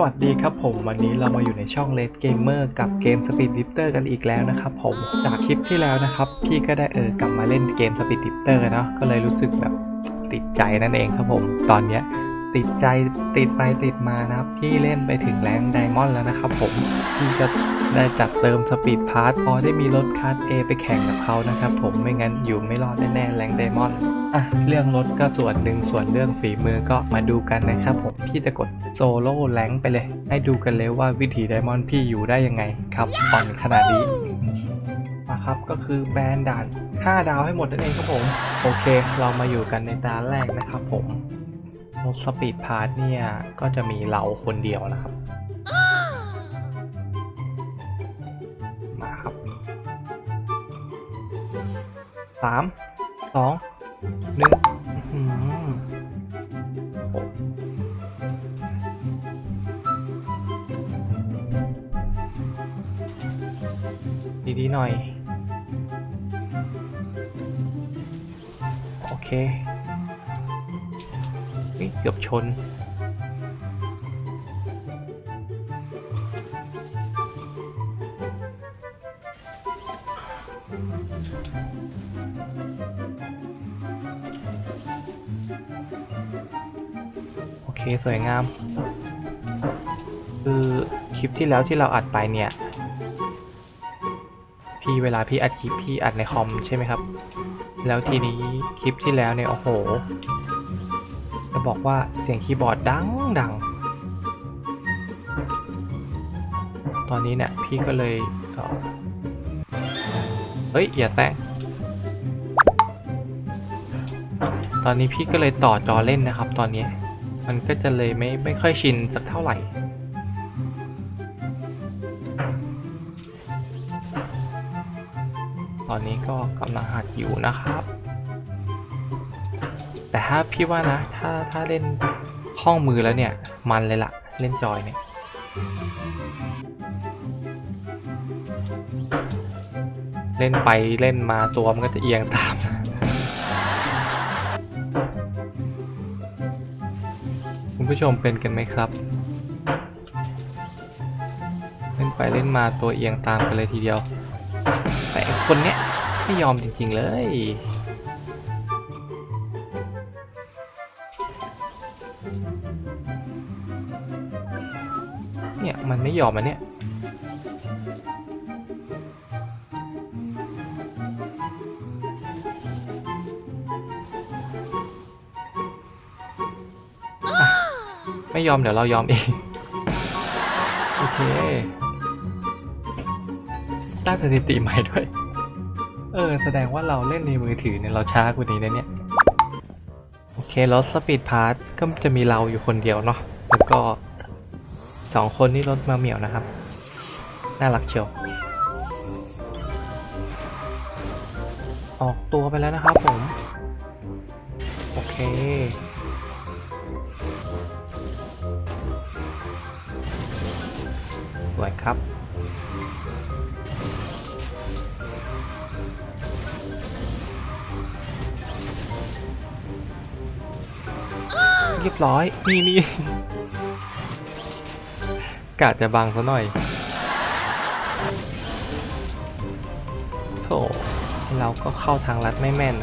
สวัสดีครับผมวันนี้เรามาอยู่ในช่องเลดเกมเมอร์กับเกม Speed Drifter กันอีกแล้วนะครับผมจากคลิปที่แล้วนะครับพี่ก็ได้เออกลับมาเล่นเกม Speed Drifter เนาะก็เลยรู้สึกแบบติดใจนั่นเองครับผม ตอนเนี้ย ติดใจติดไปติดมานะครับ พี่เล่นไปถึงแรงไดมอนด์แล้วนะครับผมพี่ก็ได้จัดเติมสปีดพาร์ทพอได้มีรถคาร์ด A ไปแข่งกับเขานะครับผมไม่งั้นอยู่ไม่รอดแน่ๆแรงไดมอนด์อะเรื่องรถก็ส่วนหนึ่งส่วนเรื่องฝีมือก็มาดูกันนะครับผมพี่จะกดโซโล่แรงไปเลย ให้ดูกันเลยว่าวิถีไดมอนด์พี่อยู่ได้ยังไงครับอ่อนขนาดนี้นะครับก็คือแบรนด์ด่าน 5 ดาวให้หมดนั่นเองครับผม โอเค เรามาอยู่กันในตาแรกนะครับผม รถสปีดพาร์ทเนี่ย ก็จะมีเราคนเดียวนะครับ มาครับสามสองหนึ่งดีๆหน่อย โอเค เกือบชน โอเค สวยงาม คือคลิปที่แล้วที่เราอัดไปเนี่ย พี่เวลาพี่อัดคลิปพี่อัดในคอมใช่ไหมครับ แล้วทีนี้คลิปที่แล้วเนี่ย โอ้โห บอกว่าเสียงคีย์บอร์ดดังดัง ตอนนี้เนี่ยพี่ก็เลยเฮ้ยอย่าแต่งตอนนี้พี่ก็เลยต่อจอเล่นนะครับ ตอนนี้มันก็จะเลยไม่ไม่ค่อยชินสักเท่าไหร่ตอนนี้ก็กำลังหัดอยู่นะครับ แต่ถ้าพี่ว่านะ ถ้าถ้าเล่นคล่องมือแล้วเนี่ย มันเลยล่ะ เล่นจอยเนี่ยเล่นไปเล่นมาตัวมันก็จะเอียงตามคุณผู้ชมเป็นกันไหมครับ เล่นไปเล่นมาตัวเอียงตามกันเลยทีเดียว แต่คนเนี้ยไม่ยอมจริงๆเลย เนี่ย มันไม่ยอมมันเนี่ย ไม่ยอมเดี๋ยวเรายอมเอง โอเคได้สถิติใหม่ด้วย เออ แสดงว่าเราเล่นในมือถือเนี่ย เราช้ากว่านี้นะเนี่ย รถสปีดพาร์ทก็จะมีเราอยู่คนเดียวเนาะแล้วก็สองคนนี่รถมาเหมียวนะครับ น่ารักเชียว ออกตัวไปแล้วนะครับผม โอเค สวยครับ รียบร้อย นี่นี่กะจะบังซะหน่อยโถเราก็เข้าทางลัดไม่แม่น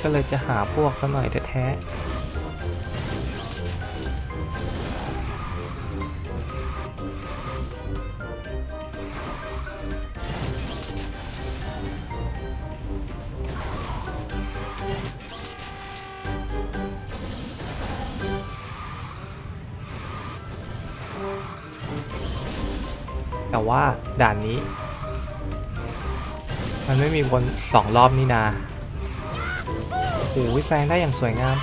ก็เลยจะหาพวกซะหน่อยแท้ๆ แต่ว่าด่านนี้ มันไม่มีวนสองรอบนี่นาโอ้โหแซงได้อย่างสวยงาม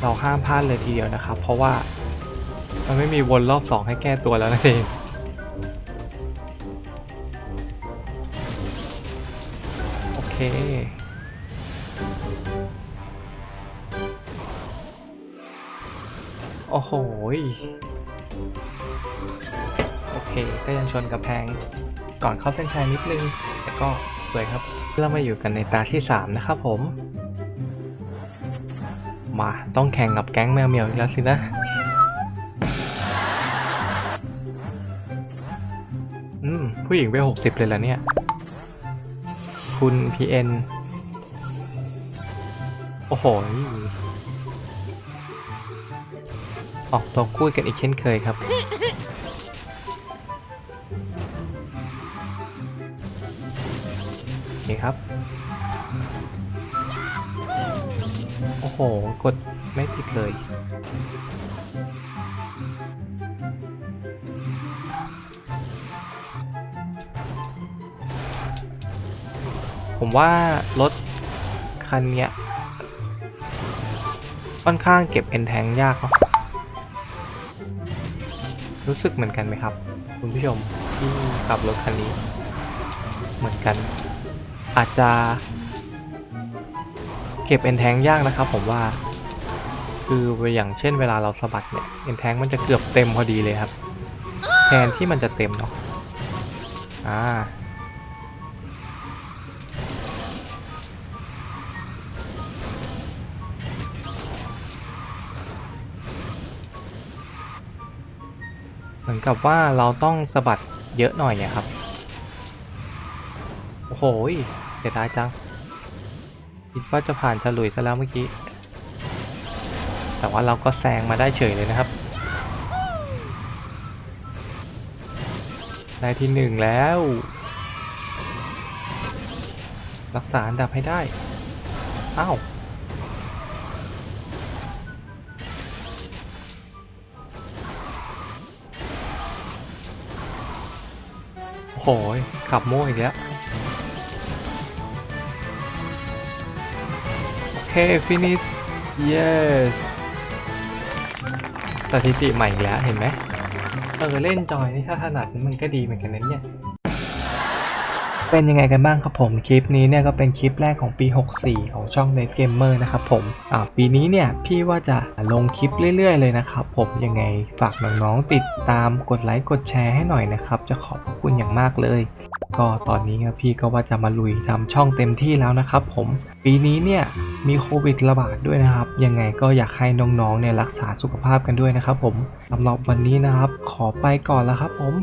เราห้ามพลาดเลยทีเดียวนะครับ เพราะว่ามันไม่มีวนรอบสองให้แก้ตัวแล้วนั่นเองโอเคโอ้โห เค ก็ยังชนกับแพงก่อนเข้าเส้นชัยนิดนึง แต่ก็สวยครับ เรามาอยู่กันในตาที่ 3 นะครับผม มาต้องแข่งกับแก๊งแมวเหมียวอีกแล้วสินะอืม ผู้หญิงไปหกสิบเลยล่ะเนี่ย คุณ PN โอ้โห ออกตัวคู่กันอีกเช่นเคยครับ เคครับ โอ้โห กดไม่ติดเลยผมว่ารถคันเนี้ยค่อนข้างเก็บเอ็นแทงยากเนาะรู้สึกเหมือนกันไหมครับ คุณผู้ชมที่ขับรถคันนี้ เหมือนกัน อาจจะเก็บเอ็นแทงยากนะครับผมว่า คืออย่างเช่นเวลาเราสะบัดเนี่ยเอ็นแทงมันจะเกือบเต็มพอดีเลยครับ แทนที่มันจะเต็มเนาะอ่าเหมือนกับว่าเราต้องสะบัดเยอะหน่อยอะครับ โอ้โหเสียดายจังคิดว่าจะผ่านฉลุยซะแล้วเมื่อกี้ แต่ว่าเราก็แซงมาได้เฉยเลยนะครับ ได้ที่หนึ่งแล้ว รักษาอันดับให้ได้ อ้าวโอ้โหยขับโม่อีกแล้ว finish yes สถิติใหม่อีกแล้วเห็นไหมเออเล่นจอยนี่ถ้าถนัดมันก็ดีเหมือนกันนะเนี่ย เป็นยังไงกันบ้างครับผมคลิปนี้เนี่ยก็เป็นคลิปแรกของปี 64 ของช่อง Net Gamer นะครับผมอ่าปีนี้เนี่ยพี่ว่าจะลงคลิปเรื่อยๆ เลยนะครับผมยังไงฝากน้องๆติดตามกดไลค์กดแชร์ให้หน่อยนะครับ จะขอบคุณอย่างมากเลย ก็ตอนนี้พี่ก็ว่าจะมาลุยทำช่องเต็มที่แล้วนะครับผมปีนี้เนี่ยมีโควิดระบาดด้วยนะครับ ยังไงก็อยากให้น้องๆเนี่ยรักษาสุขภาพกันด้วยนะครับผมสำหรับวันนี้นะครับ ขอไปก่อนแล้วครับผม